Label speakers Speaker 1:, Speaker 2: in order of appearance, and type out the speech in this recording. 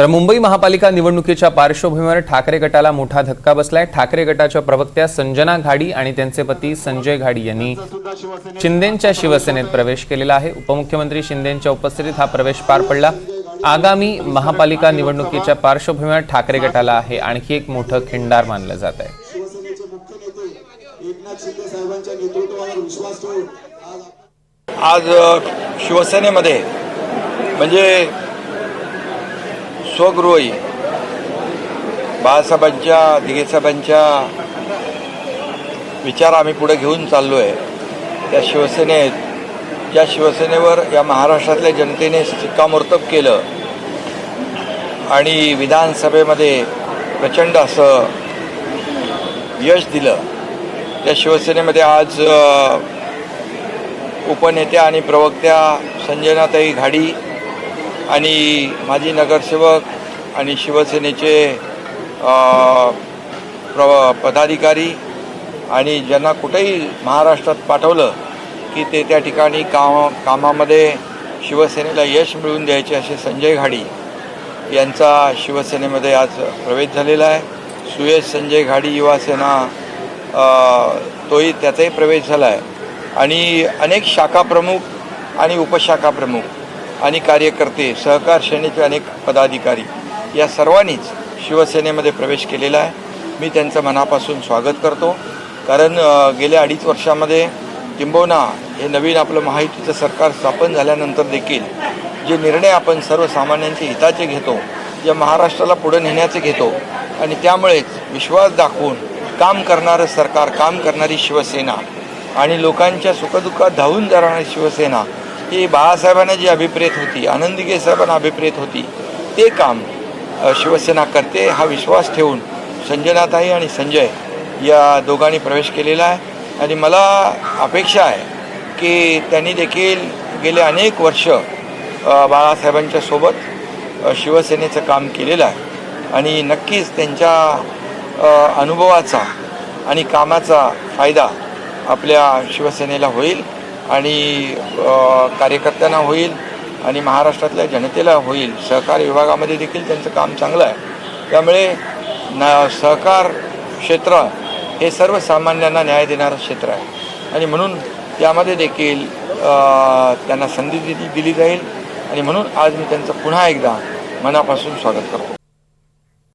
Speaker 1: तर मुंबई महापालिका निवडणुकीच्या पार्श्वभूमीवर ठाकरे गटाला मोठा धक्का बसलाय. ठाकरे गटाच्या प्रवक्त्या संजना घाडी आणि त्यांचे पती संजय घाडी यांनी शिंदेच्या शिवसेनेत प्रवेश केलेला आहे. उपमुख्यमंत्री शिंदेच्या उपस्थितीत हा प्रवेश पार पडला. आगामी महापालिका निवडणुकीच्या पार्श्वभूमीवर ठाकरे गटाला आहे. आणखी एक मोठं खिंडार मानलं जात आहे.
Speaker 2: आज
Speaker 3: शिवसेनेमध्ये म्हणजे स्वगृही. बाळासाहेबांच्या दिगेसाहेबांच्या विचार आम्ही पुढे घेऊन चाललो आहे त्या शिवसेनेत ज्या शिवसेनेवर या महाराष्ट्रातल्या जनतेने शिक्कामोर्तब केलं आणि विधानसभेमध्ये प्रचंड असं यश दिलं त्या शिवसेनेमध्ये आज उपनेत्या आणि प्रवक्त्या संजनाताई घाडी आणि माजी नगरसेवक आणि शिवसेनेचे प्र पदाधिकारी आणि ज्यांना कुठेही महाराष्ट्रात पाठवलं की ते त्या ठिकाणी काम कामामध्ये शिवसेनेला यश मिळवून द्यायचे असे संजय घाडी यांचा शिवसेनेमध्ये आज प्रवेश झालेला आहे. सुयश संजय घाडी युवासेना तोही त्याचाही प्रवेश झाला आहे. आणि अनेक शाखा प्रमुख आणि उपशाखा प्रमुख आणि कार्यकर्ते सहकार श्रेणीचे अनेक पदाधिकारी या सर्वांनीच शिवसेनेमध्ये प्रवेश केलेला आहे. मी त्यांचं मनापासून स्वागत करतो. कारण गेल्या अडीच वर्षामध्ये किंबहुना हे नवीन आपलं महायुतीचं सरकार स्थापन झाल्यानंतर देखील जे निर्णय आपण सर्वसामान्यांच्या हिताचे घेतो जे महाराष्ट्राला पुढे नेण्याचे घेतो आणि त्यामुळेच विश्वास दाखवून काम करणारं सरकार काम करणारी शिवसेना आणि लोकांच्या सुखदुःखात धावून जाणारी शिवसेना ही बाळासाहेबांना जी अभिप्रेत होती आनंदगे साहेबांना अभिप्रेत होती ते काम शिवसेना करते हा विश्वास ठेवून संजनाताई आणि संजय या दोघांनी प्रवेश केलेला आहे. आणि मला अपेक्षा आहे की त्यांनी देखील गेले अनेक वर्ष बाळासाहेबांच्या सोबत शिवसेनेचं काम केलेलं आहे. आणि नक्कीच त्यांच्या अनुभवाचा आणि कामाचा फायदा आपल्या शिवसेनेला होईल. आणि कार्यकर्त्यांना होईल आणि महाराष्ट्रातल्या जनतेला होईल. सहकार विभागामध्ये देखील त्यांचं काम चांगलं आहे. त्यामुळे न सहकार क्षेत्र हे सर्वसामान्यांना न्याय देणारं क्षेत्र आहे. आणि म्हणून त्यामध्ये देखील त्यांना संधी दिली दिली जाईल. आणि म्हणून आज मी त्यांचं पुन्हा एकदा मनापासून स्वागत करतो.